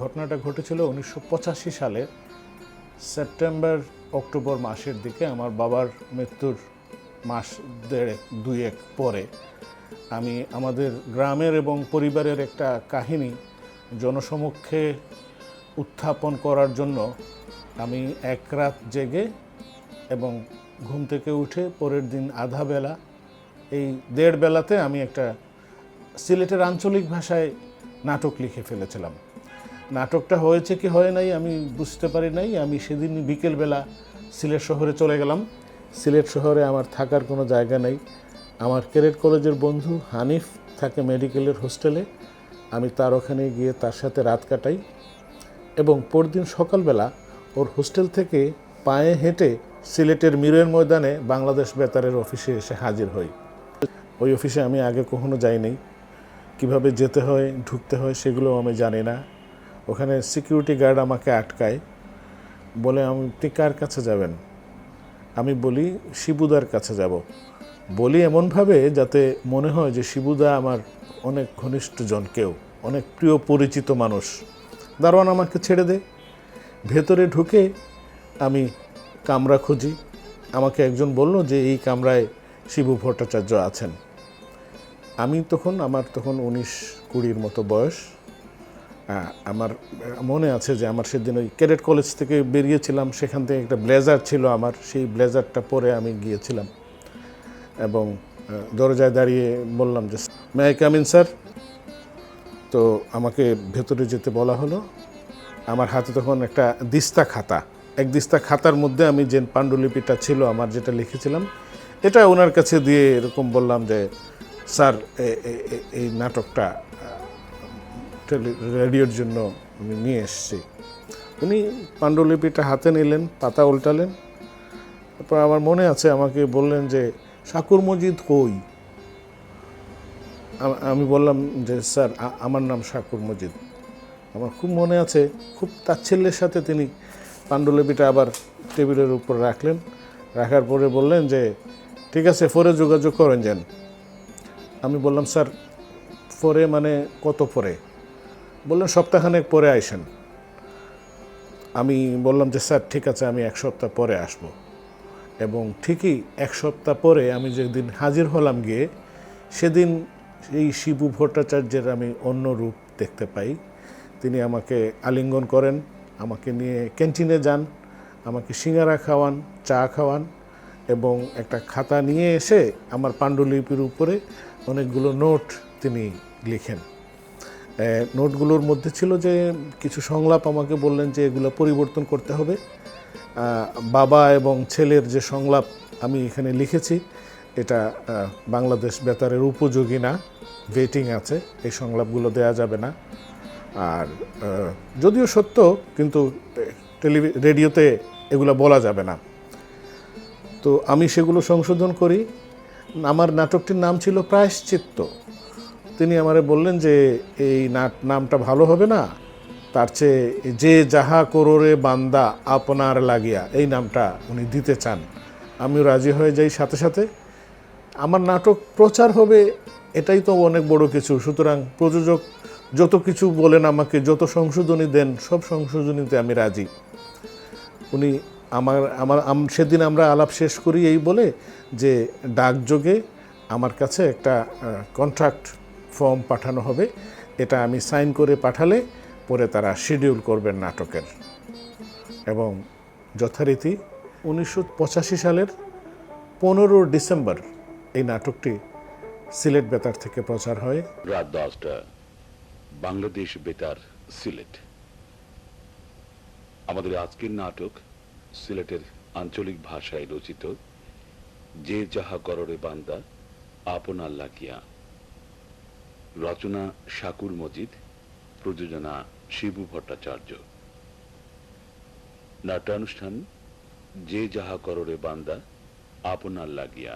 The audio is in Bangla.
ঘটনাটা ঘটেছিল উনিশশো পঁচাশি সালে সেপ্টেম্বর অক্টোবর মাসের দিকে। আমার বাবার মৃত্যুর মাস দেড়েক দুই এক পরে আমি আমাদের গ্রামের এবং পরিবারের একটা কাহিনী জনসমক্ষে উত্থাপন করার জন্য আমি এক রাত জেগে এবং ঘুম থেকে উঠে পরের দিন আধা বেলা, এই দেড় বেলাতে আমি একটা সিলেটের আঞ্চলিক ভাষায় নাটক লিখে ফেলেছিলাম। নাটকটা হয়েছে কি হয় নাই আমি বুঝতে পারি নাই। আমি সেদিন বিকেলবেলা সিলেট শহরে চলে গেলাম। সিলেট শহরে আমার থাকার কোনো জায়গা নেই। আমার ক্যারেট কলেজের বন্ধু হানিফ থাকে মেডিকেলের হোস্টেলে। আমি তার ওখানে গিয়ে তার সাথে রাত কাটাই এবং পরদিন সকালবেলা ওর হোস্টেল থেকে পায়ে হেঁটে সিলেটের মিরের ময়দানে বাংলাদেশ বেতারের অফিসে এসে হাজির হই। ওই অফিসে আমি আগে কখনো যাইনি। কীভাবে যেতে হয়, ঢুকতে হয় সেগুলো আমি জানি না। ওখানে সিকিউরিটি গার্ড আমাকে আটকায়, বলে আপনি কার কাছে যাবেন? আমি বলি, শিবুদার কাছে যাব। বলি এমনভাবে যাতে মনে হয় যে শিবুদা আমার অনেক ঘনিষ্ঠজন কেউ, অনেক প্রিয় পরিচিত মানুষ। দারোয়ান আমাকে ছেড়ে দে। ভেতরে ঢুকে আমি কামরা খুঁজি। আমাকে একজন বলল যে, এই কামরায় শিবু ভট্টাচার্য আছেন। আমি তখন, আমার তখন উনিশ কুড়ির মতো বয়স। আমার, মনে আছে যে আমার সেদিন ওই ক্যাডেট কলেজ থেকে বেরিয়েছিলাম, সেখান থেকে একটা ব্লেজার ছিল আমার, সেই ব্লেজারটা পরে আমি গিয়েছিলাম। এবং দরজায় দাঁড়িয়ে বললাম যে মে আই কামিন স্যার তো আমাকে ভেতরে যেতে বলা হলো। আমার হাতে তখন একটা দিস্তা খাতা। এক দিস্তা খাতার মধ্যে আমি যে পাণ্ডুলিপিটা ছিল আমার যেটা লিখেছিলাম, এটা ওনার কাছে দিয়ে এরকম বললাম যে স্যার এই নাটকটা রেডিওর জন্য আমি নিয়ে এসেছি। উনি পাণ্ডুলিপিটা হাতে নিলেন, পাতা উল্টালেন। তারপর আমার মনে আছে, আমাকে বললেন যে শাকুর মজিদ কই? আমি বললাম যে, স্যার আমার নাম শাকুর মজিদ। আমার খুব মনে আছে, খুব তাচ্ছিল্যের সাথে তিনি পাণ্ডুলিপিটা আবার টেবিলের উপর রাখলেন। রাখার পরে বললেন যে, ঠিক আছে, ফোরে যোগাযোগ করেন যান। আমি বললাম, স্যার, ফোরে মানে কত পরে বললেন, সপ্তাহখানেক পরে আইসেন। আমি বললাম যে, স্যার, ঠিক আছে, আমি এক সপ্তাহ পরে আসব। এবং ঠিকই এক সপ্তাহ পরে আমি যেদিন হাজির হলাম গিয়ে, সেদিন এই শিবু ভট্টাচার্যের আমি অন্য রূপ দেখতে পাই। তিনি আমাকে আলিঙ্গন করেন, আমাকে নিয়ে ক্যান্টিনে যান, আমাকে সিঙ্গারা খাওয়ান, চা খাওয়ান এবং একটা খাতা নিয়ে এসে আমার পাণ্ডুলিপির উপরে অনেকগুলো নোট তিনি লিখেন। নোটগুলোর মধ্যে ছিল যে কিছু সংলাপ আমাকে বললেন যে এগুলো পরিবর্তন করতে হবে। বাবা এবং ছেলের যে সংলাপ আমি এখানে লিখেছি, এটা বাংলাদেশ বেতারের উপযোগী না, ভেটিং আছে, এই সংলাপগুলো দেয়া যাবে না। আর যদিও সত্য, কিন্তু টেলিভি, রেডিওতে এগুলো বলা যাবে না। তো আমি সেগুলো সংশোধন করি। আমার নাটকটির নাম ছিল প্রায়শ্চিত্ত। তিনি আমারে বললেন যে, এই নাট, নামটা ভালো হবে না? তার চেয়ে যে যাহা করোরে বান্দা আপনার লাগিয়া, এই নামটা উনি দিতে চান। আমিও রাজি হয়ে যাই সাথে সাথে। আমার নাটক প্রচার হবে, এটাই তো অনেক বড় কিছু। সুতরাং প্রযোজক যত কিছু বলেন আমাকে, যত সংশোধনী দেন, সব সংশোধনীতে আমি রাজি। উনি আমার আমার সেদিন আমরা আলাপ শেষ করি এই বলে যে, ডাকযোগে আমার কাছে একটা কন্ট্রাক্ট ফর্ম পাঠানো হবে। এটা আমি সাইন করে পাঠালে পরে তারা শিডিউল করবেন নাটকের। এবং যথারীতি উনিশশো পঁচাশি সালের পনেরো ডিসেম্বর এই নাটকটি সিলেট বেতার থেকে প্রচার হয়। রাত দশটা, বাংলাদেশ বেতার, সিলেট। আমাদের আজকের নাটক সিলেটের আঞ্চলিক ভাষায় রচিত, যে যাহা কররে বান্দা আপনার লাগিয়া রচনা শাকুর মজিদ প্রযোজনা শিবু ভট্টাচার্য। নাট্যানুষ্ঠান যে যাহা কররে বান্দা আপনার লাগিয়া